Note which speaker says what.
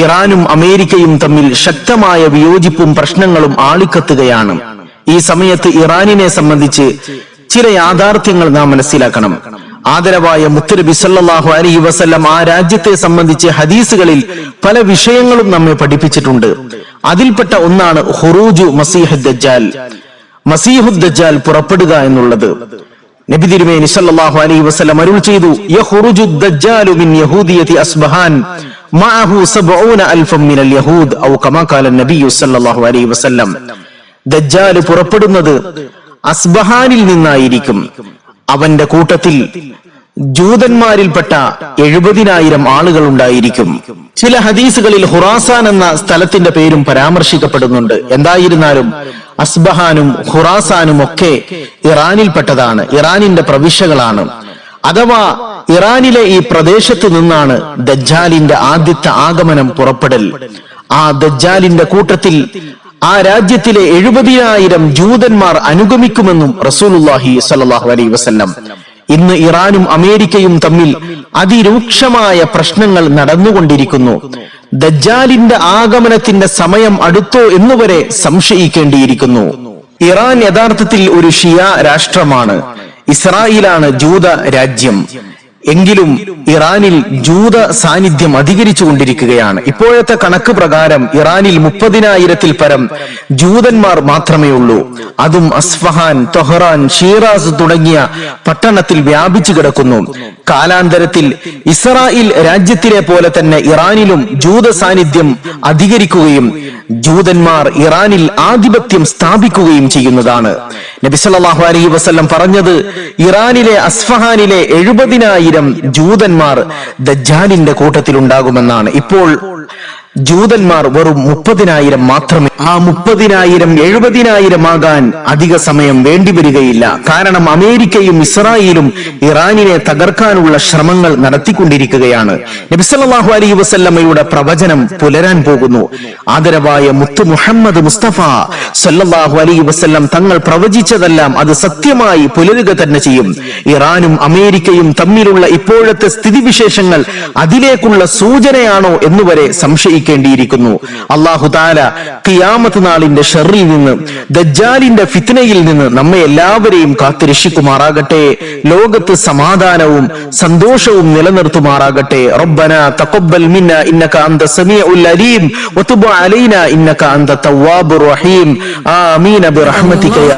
Speaker 1: ഇറാനും അമേരിക്കയും തമ്മിൽ ശക്തമായ വിയോജിപ്പും പ്രശ്നങ്ങളും ആളിക്കത്തുകയാണ്. ഈ സമയത്ത് ഇറാനിനെ സംബന്ധിച്ച് ചില യാഥാർത്ഥ്യങ്ങൾ നാം മനസ്സിലാക്കണം. ആദരവായ മുത്തുനബി സല്ലല്ലാഹു അലൈഹി വസല്ലം ആ രാജ്യത്തെ സംബന്ധിച്ച് ഹദീസുകളിൽ പല വിഷയങ്ങളും നമ്മെ പഠിപ്പിച്ചിട്ടുണ്ട്. അതിൽപ്പെട്ട ഒന്നാണ് ഹുറൂജു മസീഹ് ദജ്ജാൽ പുറപ്പെടുക എന്നുള്ളത്. നബി തിരുമേനി സല്ലല്ലാഹു അലൈഹി വസല്ലം അരുൾ ചെയ്തു യഖ്റുജു ദജ്ജാലു മിൻ യഹൂദിയതി അസ്ബഹാൻ മഅഹു 70 അൽഫം മിനൽ യഹൂദ് ഔ കമാ ഖാല നബി സല്ലല്ലാഹു അലൈഹി വസല്ലം. ദജ്ജാൽ പുറപ്പെടുന്നത് അസ്ബഹാനിൽ നിന്നായിരിക്കും. അവന്റെ കൂട്ടത്തിൽ ജൂതന്മാരിൽപ്പെട്ട എഴുപതിനായിരം ആളുകൾ ഉണ്ടായിരിക്കും. ചില ഹദീസുകളിൽ ഹുറാസാൻ എന്ന സ്ഥലത്തിന്റെ പേരും പരാമർശിക്കപ്പെടുന്നുണ്ട്. എന്തായിരുന്നാലും അസ്ബഹാനും ഹുറാസാനും ഒക്കെ ഇറാനിൽപ്പെട്ടതാണ്. ഇറാനിന്റെ പ്രവിശ്യകളാണ്. അഥവാ ഇറാനിലെ ഈ പ്രദേശത്ത് നിന്നാണ് ദജ്ജാലിന്റെ ആദ്യത്തെ ആഗമനം പുറപ്പെടൽ. ആ ദജ്ജാലിന്റെ കൂട്ടത്തിൽ ആ രാജ്യത്തിലെ എഴുപതിനായിരം ജൂതന്മാർ അനുഗമിക്കുമെന്നും റസൂലുല്ലാഹി സല്ലാഹു അലൈ വസല്ലം ഇന്ന് ഇറാനും അമേരിക്കയും തമ്മിൽ അതിരൂക്ഷമായ പ്രശ്നങ്ങൾ നടന്നുകൊണ്ടിരിക്കുന്നു. ദജ്ജാലിന്റെ ആഗമനത്തിന്റെ സമയം അടുത്തോ എന്നുവരെ സംശയിക്കേണ്ടിയിരിക്കുന്നു. ഇറാൻ യഥാർത്ഥത്തിൽ ഒരു ഷിയ രാഷ്ട്രമാണ്. ഇസ്രായേലാണ് ജൂത രാജ്യം. എങ്കിലും ഇറാനിൽ ജൂത സാന്നിധ്യം അധികരിച്ചു കൊണ്ടിരിക്കുകയാണ് ഇപ്പോഴത്തെ കണക്ക് പ്രകാരം ഇറാനിൽ മുപ്പതിനായിരത്തിൽ പരം ജൂതന്മാർ മാത്രമേ ഉള്ളൂ. അതും അസ്ഫഹാൻ തൊഹറാൻ ഷീറാസ് തുടങ്ങിയ പട്ടണത്തിൽ വ്യാപിച്ചു കിടക്കുന്നു. കാലാന്തരത്തിൽ ഇസ്രായേൽ രാജ്യത്തിലെ പോലെ തന്നെ ഇറാനിലും ജൂത സാന്നിധ്യം അധികരിക്കുകയും ജൂതന്മാർ ഇറാനിൽ ആധിപത്യം സ്ഥാപിക്കുകയും ചെയ്യുന്നതാണ്. നബി അലഹി വസ്ല്ലം വസല്ലം പറഞ്ഞത് ഇറാനിലെ അസ്ഫഹാനിലെ എഴുപതിനായിരം ജൂതന്മാർ ദജ്ജാലിന്റെ കൂട്ടത്തിലുണ്ടാകുമെന്നാണ്. ഇപ്പോൾ ജൂതന്മാർ വെറും മുപ്പതിനായിരം മാത്രമേ ആ മുപ്പതിനായിരം എഴുപതിനായിരം ആകാൻ അധിക സമയം വേണ്ടിവരികയില്ല. കാരണം അമേരിക്കയും ഇസ്രായേലും ഇറാനിനെ തകർക്കാനുള്ള ശ്രമങ്ങൾ നടത്തിക്കൊണ്ടിരിക്കുകയാണ്. നബിസല്ലാഹു അലൈ വസല്ലമ്മയുടെ പ്രവചനം പുലരാൻ പോകുന്നു. ആദരവായ മുത്തു മുഹമ്മദ് മുസ്തഫ സല്ലാഹു അലൈ വസല്ലം തങ്ങൾ പ്രവചിച്ചതെല്ലാം അത് സത്യമായി പുലരുക തന്നെ ചെയ്യും. ഇറാനും അമേരിക്കയും തമ്മിലുള്ള ഇപ്പോഴത്തെ സ്ഥിതിവിശേഷങ്ങൾ അതിലേക്കുള്ള സൂചനയാണോ എന്നുവരെ സംശയിക്കേണ്ടിയിരിക്കുന്നു അള്ളാഹു താല കിയാമത്ത് നാളിന്റെ ഷെറിൽ നിന്ന് ദജ്ജാലിന്റെ ഫിത്നയിൽ നിന്ന് നമ്മെ എല്ലാവരെയും കാത്തുരക്ഷിക്കുമാറാകട്ടെ. ലോകത്ത് സമാധാനവും സന്തോഷവും നിലനിർത്തുമാറാകട്ടെ. റബ്ബന തഖബ്ബൽ മിന്ന ഇന്നക അന്ത അലീം വതുബ് അലൈന ഇന്നക അന്ത റഹീം. ആമീൻ ബിറഹ്മതിക